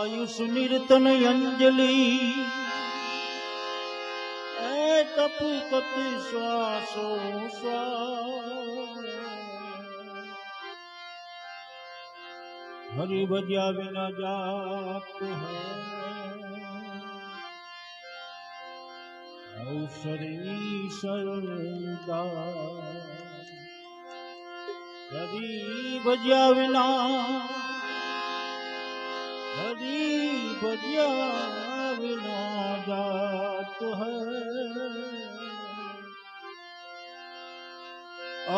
આયુષ નિર્તન અંજલિ. એ તપુ કતિ શ્વાસો હરિ ભજ્યા વિના જાત ઔષરી સરદા હરિ ભજ્યા વિના हरी बढ़िया बिना जात है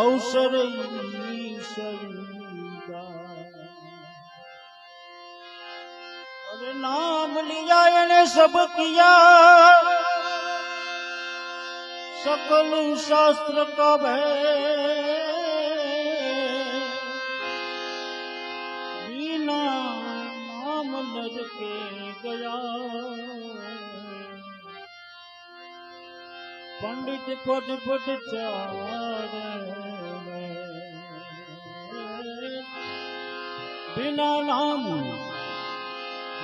अवसर सरीदा अरे नाम लिया ने सब किया सकल शास्त्र का भय તે ગયા પંડિત ફટ ફટ ચારે. બિના નામ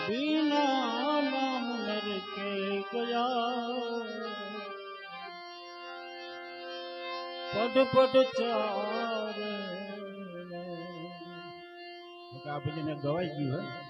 બિના નામ નરકે ગયા. ફટ ફટ ચારે. આ ગવાઈ ગયું હોય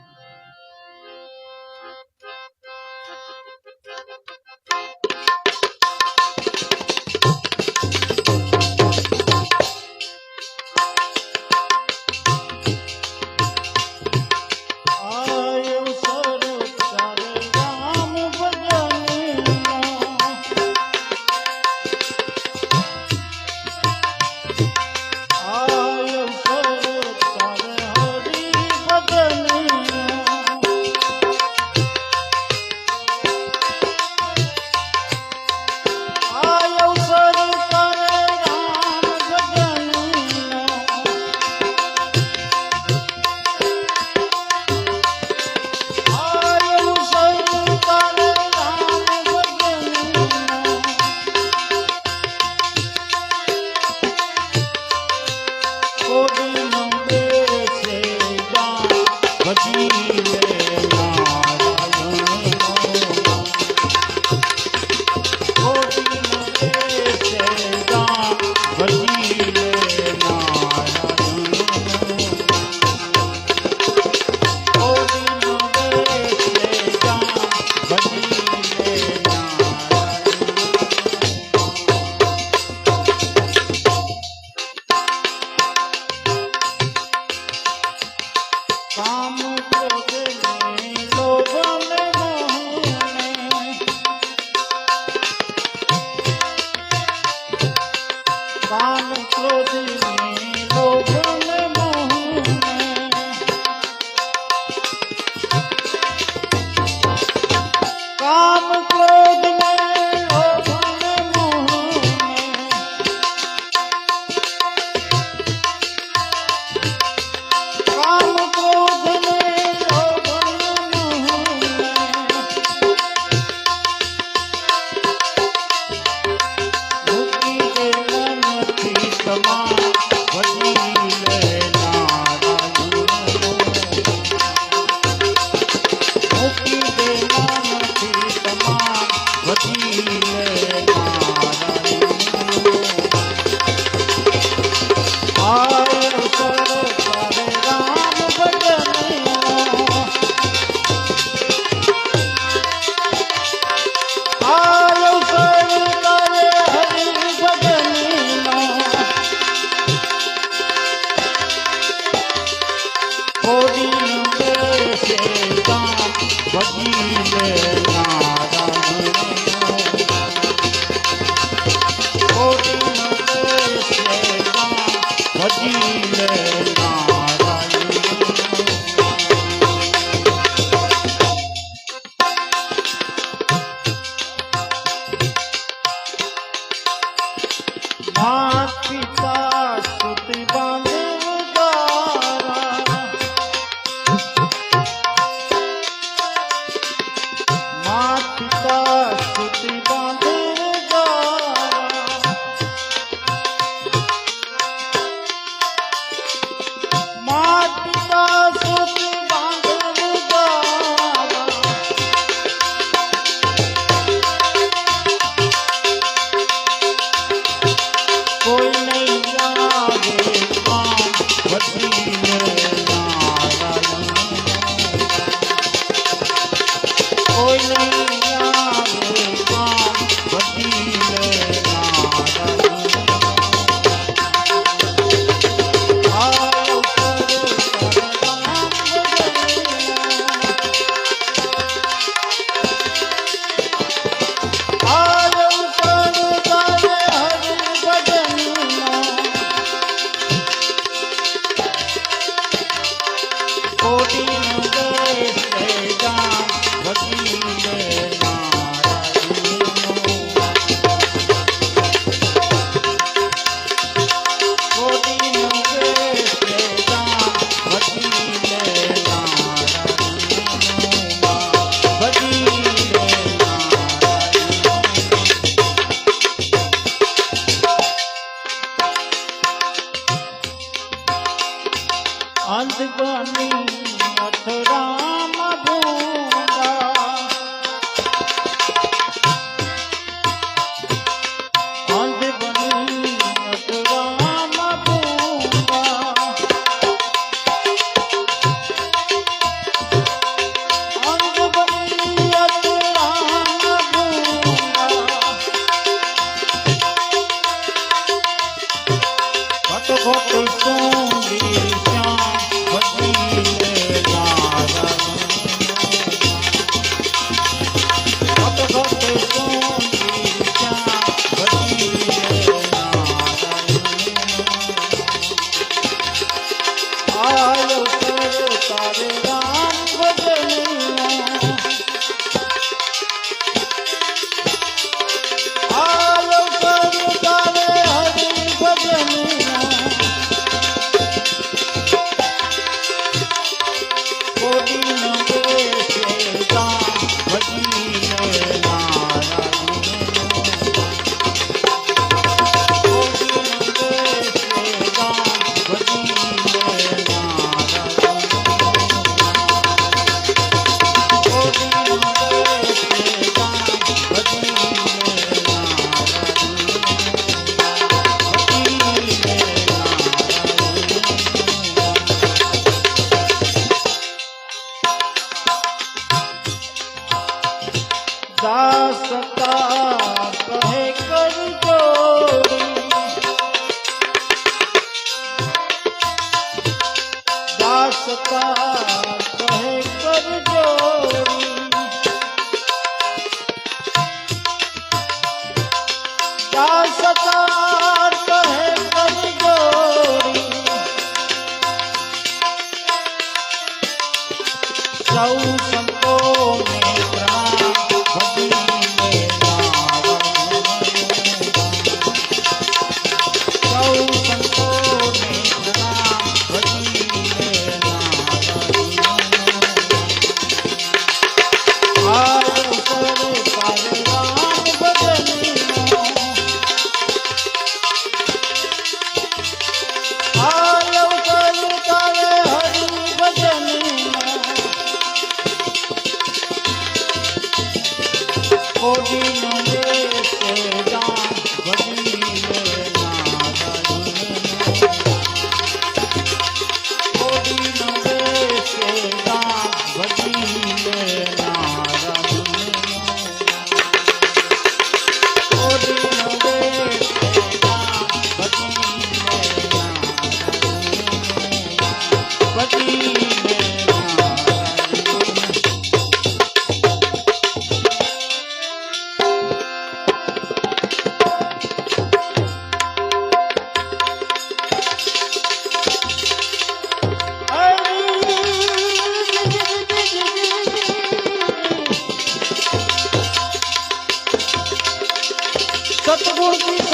સૌ સંતોને પ્રણામ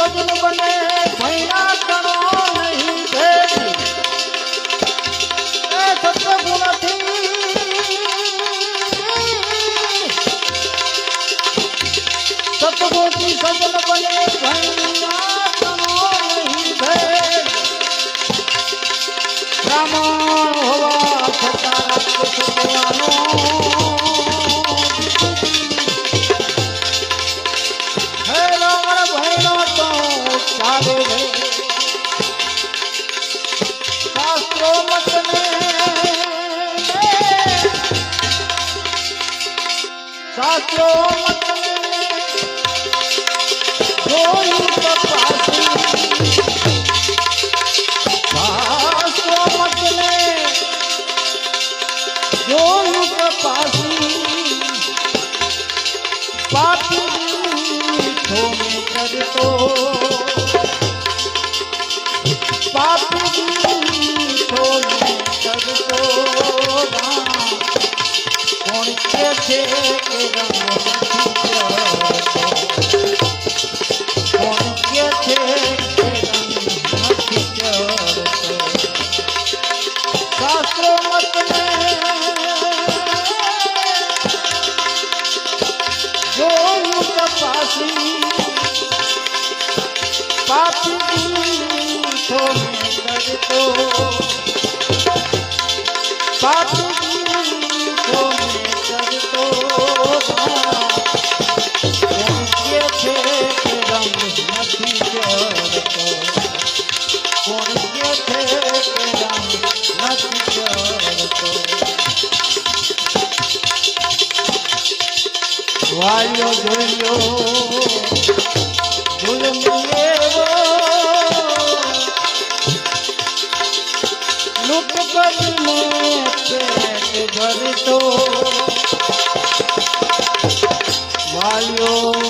লাগলো Yeah. Pato आयो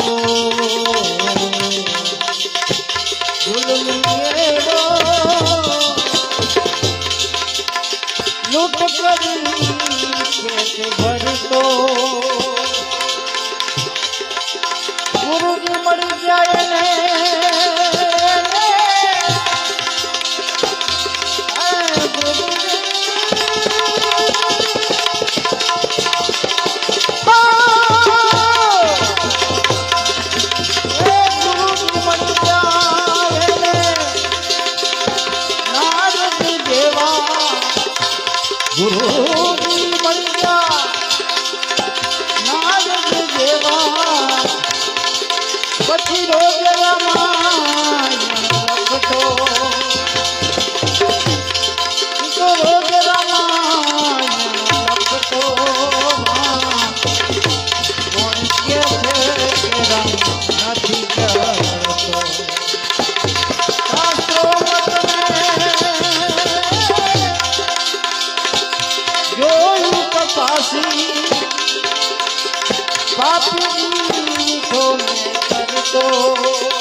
पासी पापी को मैं कर दो बोलो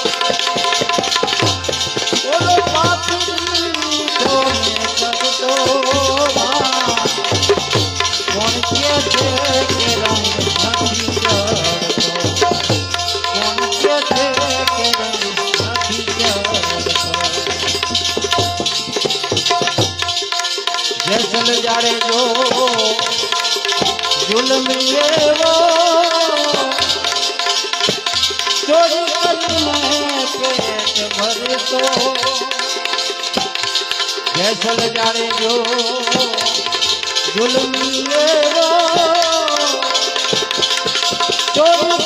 હતો જેસલ જાણે જો જુલમ લેવો ચોરી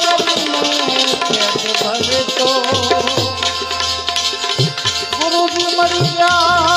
કરીને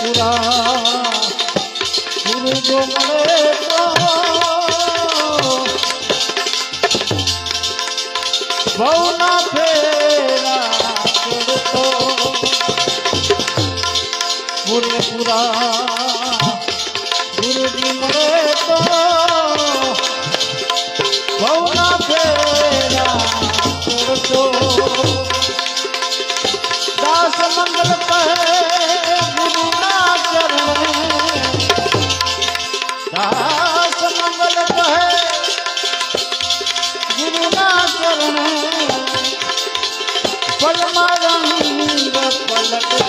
পুরা। গুরু জমলে ভৌনা ফেরা করতো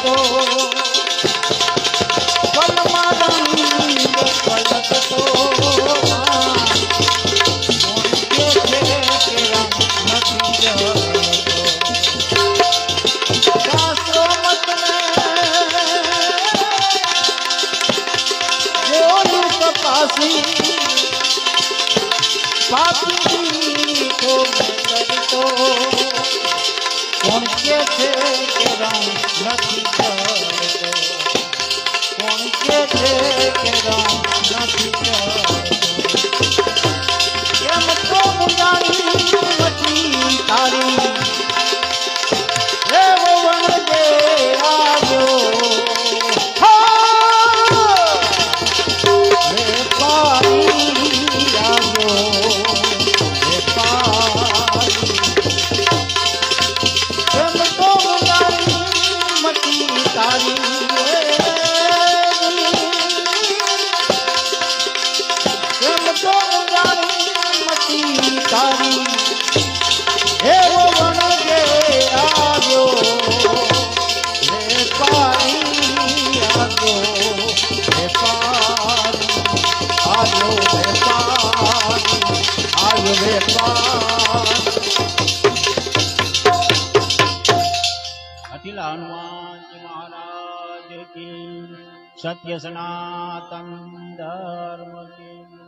গো કે છે કે રંગ નથી ચડતો કોણ કે છે કે રંગ નથી ચડતો કેમ તો જાણી નથી તારી તારી એવો વણજે આવ્યો આવ્યો વેપારી આવ્યો સત્ય સનાતન ધર્મ કી